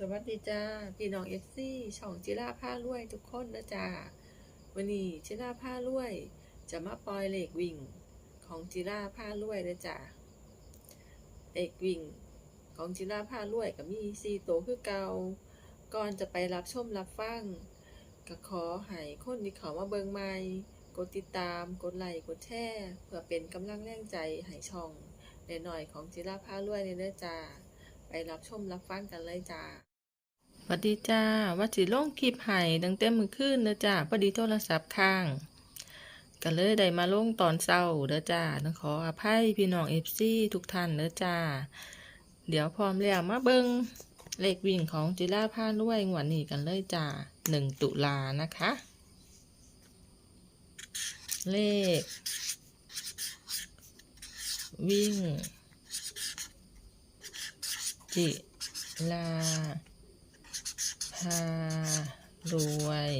สวัสดีจ้าพี่น้องเอฟซีช่องจิราผ้ารวยทุกคนนะจ้าวันนี้จิราผ้ารวย จะมาปล่อยเหล็กวิ่งของจิราผ้ารวยนะจ้าเหล็กวิ่งของจิราผ้ารวยก็มีซีโตวคือเก่าก่อนจะไปรับชมรับฟังก็ขอให้คนที่เขามาเบิงใหม่กดติดตามกดไลค์กดแชร์เพื่อเป็นกำลังแรงใจให้ช่องในหน่อยๆของจิราผ้ารวยเนี่ยเด้อจ้า ไปรับชมรับฟังกันเลยจ้าสวัสดีจ้าว่าสิลงคลิปให้ตั้งแต่มื้อคืนเด้อจ้าพอดีโทรศัพท์ค้างก็เลยได้มาลงตอนเช้าเด้อจ้าต้องขออภัยพี่น้อง FC ทุกท่านเด้อจ้า เดี๋ยวพร้อมแล้วมาเบิ่งเลขวิ่งของจิราพาด้วยงวดนี้กันเลยจ้า1ตุลานะคะ เลข วิ่ง จิลา พารวย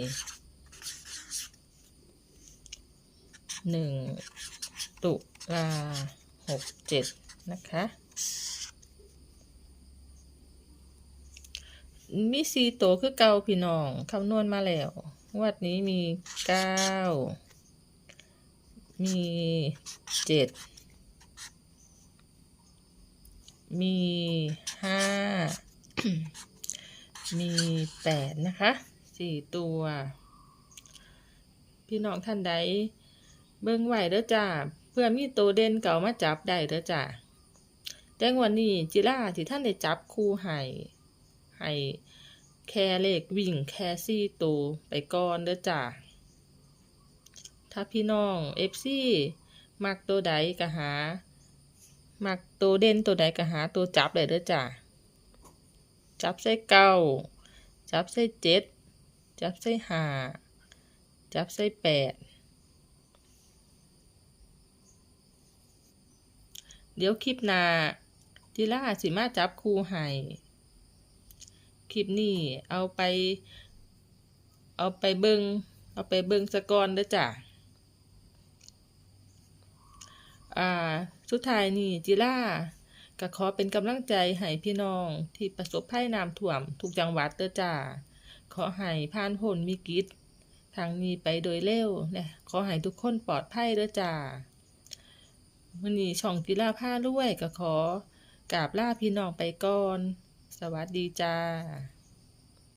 หนึ่งตุลาหกเจ็ดนะคะ มีสีโตวคือเก่าพี่น้องคำนวณมาแล้ววัดนี้มีเก้ามีเจ็ด มีห้ามีแปดนะคะสี่ตัว พี่น้องท่านใด เบิ่งไหวเด้อจ้า เพื่อมีตัวเด่นเก่ามาจับได้เด้อจ้าแต่วันนี้จิล่าที่ท่านได้จับคู่ให้ให้แค่เลขวิ่งแค่สี่ตัวไปก่อนเด้อจ้าถ้าพี่น้องเอฟซีมักตัวใดก็หา มักตัวเด่นตัวใดก็หาตัวจับเลยเด้อจ้ะจับใส่เก้าจับใส่เจ็ดจับใส่ห้าจับใส่แปดเดี๋ยวคลิปหน้าทีล่าสิมาจับคู่ให้คลิปนี้เอาไป เอาไปเบิงเอาไปเบิงสะกอนเด้อจ้ะ อ่า สุดท้ายนี่จิล่าก็ขอเป็นกำลังใจให้พี่น้องที่ประสบภัยน้ำท่วมทุกจังหวัดเด้อจ้า ขอให้ผ่านพ้นวิกฤตทางนี้ไปโดยเร็วนะขอให้ทุกคนปลอดภัยเด้อจ้าวันนี้ช่องจิล่าผ้ารวยก็ขอกราบลาพี่น้องไปก่อน สวัสดีจ้า